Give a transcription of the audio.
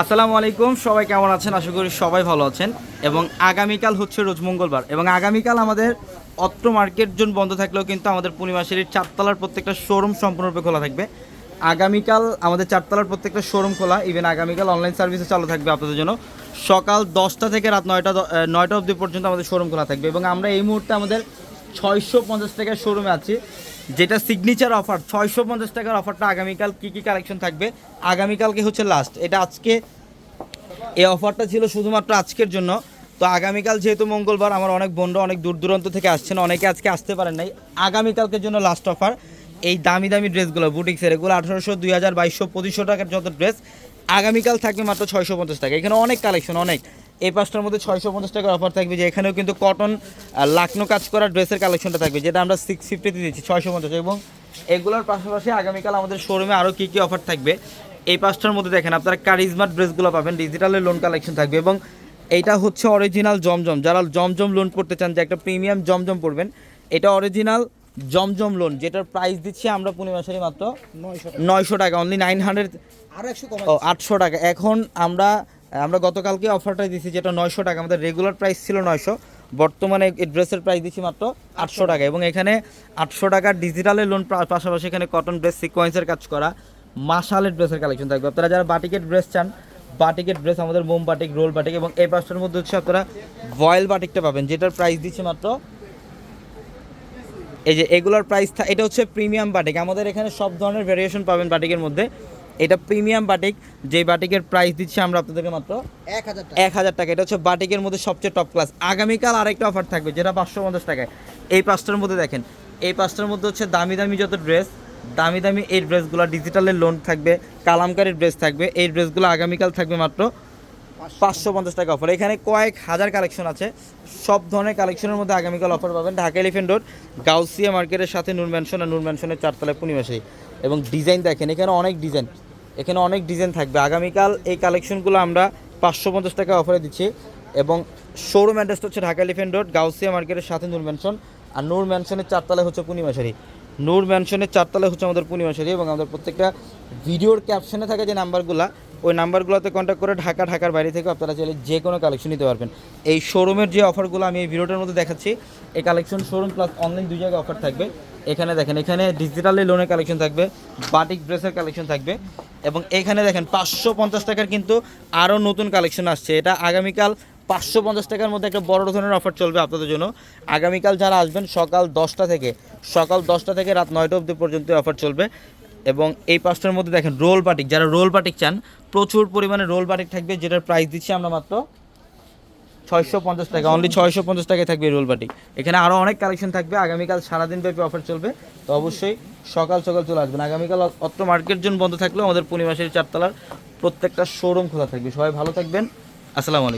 আসসালামু আলাইকুম, সবাই কেমন আছেন? আশা করি সবাই ভালো আছেন। এবং আগামীকাল হচ্ছে রোজ মঙ্গলবার। এবং আগামীকাল আমাদের অত্র মার্কেট জোন বন্ধ থাকলেও কিন্তু আমাদের পূর্ণিমাসের চারতলার প্রত্যেকটা শোরুম সম্পূর্ণরূপে খোলা থাকবে। আগামীকাল আমাদের চারতলার প্রত্যেকটা শোরুম খোলা। ইভেন আগামীকাল অনলাইন সার্ভিসে চালু থাকবে আপনাদের জন্য। সকাল দশটা থেকে রাত নয়টা নয়টা অবধি পর্যন্ত আমাদের শোরুম খোলা থাকবে। এবং আমরা এই মুহূর্তে আমাদের ছয়শো পঞ্চাশ টাকার শোরুমে আছি। যেটা সিগনেচার অফার ছয়শো পঞ্চাশ টাকার অফারটা আগামীকাল কী কী কালেকশন থাকবে? আগামীকালকে হচ্ছে লাস্ট এটা আজকে, এই অফারটা ছিল শুধুমাত্র আজকের জন্য। তো আগামীকাল যেহেতু মঙ্গলবার, আমার অনেক বন্ধু অনেক দূর দূরান্ত থেকে আসছেন, অনেকে আজকে আসতে পারেন নাই। আগামীকালকের জন্য লাস্ট অফার এই দামি দামি ড্রেসগুলো বুটিক্সের এগুলো আঠারোশো, দুই হাজার, বাইশশো, পঁচিশশো টাকার যত ড্রেস আগামীকাল থাকবে মাত্র ছয়শো পঞ্চাশ টাকা। এখানে অনেক কালেকশন অনেক। এই পাঁচটার মধ্যে ছয়শো পঞ্চাশ টাকার অফার থাকবে যে এখানেও কিন্তু কটন লাকনো কাজ করা ড্রেসের কালেকশনটা থাকবে যেটা আমরা সিক্স ফিফটিতে দিচ্ছি ছয়শো পঞ্চাশ। এবং এগুলোর পাশাপাশি আগামীকাল আমাদের শোরুমে আরও কী কী অফার থাকবে এই পাঁচটার মধ্যে দেখেন আপনারা কারিজমার ড্রেসগুলো পাবেন ডিজিটালের লোন কালেকশন থাকবে এবং এইটা হচ্ছে অরিজিনাল জমজম। যারা জমজম লোন করতে চান যে একটা প্রিমিয়াম জমজম পড়বেন এটা অরিজিনাল জমজম লোন যেটার প্রাইস দিচ্ছি আমরা পূর্ণিমাশারি মাত্র নয়শো নয়শো টাকা অনলি নাইন হান্ড্রেড আটশো টাকা। এখন আমরা আমরা গতকালকে অফারটা দিচ্ছি যেটা নয়শো টাকা। আমাদের রেগুলার প্রাইস ছিল নয়শো, বর্তমানে ড্রেসের প্রাইস দিচ্ছি মাত্র আটশো টাকা। এবং এখানে আটশো টাকার ডিজিটালের লোন পাশাপাশি এখানে কটন ড্রেস সিকোয়েন্সের কাজ করা মাসালের ড্রেসের কালেকশন থাকবে। আপনারা যারা বাটিকের ড্রেস চান বাটিকের ড্রেস আমাদের মোম বাটিক রোল বাটিক এবং এই পাঁচটার মধ্যে হচ্ছে আপনারা ভয়েল বাটিকটা পাবেন, যেটার প্রাইস দিচ্ছে মাত্র এই যে এগুলোর প্রাইস এটা হচ্ছে প্রিমিয়াম বাটিক আমাদের এখানে সব ধরনের ভেরিয়েশন পাবেন বাটিকের মধ্যে। এটা প্রিমিয়াম বাটিক যে বাটিকের প্রাইস দিচ্ছি আমরা আপনাদেরকে মাত্র এক হাজার টাকা। এক হাজার টাকা। এটা হচ্ছে বাটিকের মধ্যে সবচেয়ে টপ ক্লাস আগামীকাল আরেকটা অফার থাকবে যেটা পাঁচশো পঞ্চাশ টাকায়। এই পাঁচটার মধ্যে দেখেন এই পাঁচটার মধ্যে হচ্ছে দামি দামি যত ড্রেস দামি দামি এই ড্রেসগুলো ডিজিটালের লোন থাকবে কালামকারের ড্রেস থাকবে। এই ড্রেসগুলো আগামীকাল থাকবে মাত্র পাঁচশো পঞ্চাশ টাকা অফার এখানে কয়েক হাজার কালেকশন আছে। সব ধরনের কালেকশনের মধ্যে আগামীকাল অফার পাবেন ঢাকা এলিফেন্ট রোড গাউসিয়া মার্কেটের সাথে নূর ম্যানশন আর নূর ম্যানশনের চারতলায় পূর্ণিমাসেই এবং ডিজাইন দেখেন এখানে অনেক ডিজাইন এখানে অনেক ডিজাইন থাকবে। আগামীকাল এই কালেকশনগুলো আমরা পাঁচশো পঞ্চাশ টাকা অফারে দিচ্ছি। এবং শোরুম অ্যাড্রেসটা হচ্ছে ঢাকা এলিফেন্ট রোড গাউসিয়া মার্কেটের সাথে নূর ম্যানশন আর নূর ম্যানশনের চারতলায় হচ্ছে পূর্ণিমাশারি নূর ম্যানশনের চারতলায় হচ্ছে আমাদের পূর্ণিমাশারি এবং আমাদের প্রত্যেকটা ভিডিওর ক্যাপশনে থাকে যে নাম্বারগুলো ওই নাম্বারগুলোতে কন্ট্যাক্ট করে ঢাকা, ঢাকার বাইরে থেকে আপনারা চাইলে যে কোনো কালেকশন নিতে পারবেন। এই শোরুমের যে অফারগুলো আমি এই ভিডিওটার মধ্যে দেখাচ্ছি, এই কালেকশন শোরুম প্লাস অনলাইন দুই জায়গায় অফার থাকবে। এখানে দেখেন, এখানে ডিজিটালি লোনের কালেকশন থাকবে বাটিক ড্রেসের কালেকশন থাকবে এবং এখানে দেখেন পাঁচশো পঞ্চাশ টাকার কিন্তু আরও নতুন কালেকশন আসছে। এটা আগামীকাল পাঁচশো পঞ্চাশ টাকার মধ্যে একটা বড় ধরনের অফার চলবে আপনাদের জন্য। আগামীকাল যারা আসবেন, সকাল দশটা থেকে, সকাল দশটা থেকে রাত নয়টা অবধি পর্যন্ত অফার চলবে। এবং এই পাঁচটার মধ্যে দেখেন রোল বাটিক, যারা রোল বাটিক চান, প্রচুর পরিমাণে রোল বাটিক থাকবে, যেটার প্রাইস দিচ্ছি আমরা মাত্র ছয়শো পঞ্চাশ টাকা অনলি ছয়শো পঞ্চাশ টাকায় থাকবে রোল বাটিক। এখানে আরও অনেক কালেকশন থাকবে, আগামীকাল সারাদিন ব্যাপী অফার চলবে, তো অবশ্যই সকাল সকাল চলে আসবেন। আগামীকাল অত্র মার্কেট জোন বন্ধ থাকলেও আমাদের পূর্ণিমাসের চারতলার প্রত্যেকটা শোরুম খোলা থাকবে। সবাই ভালো থাকবেন। আসসালামু আলাইকুম।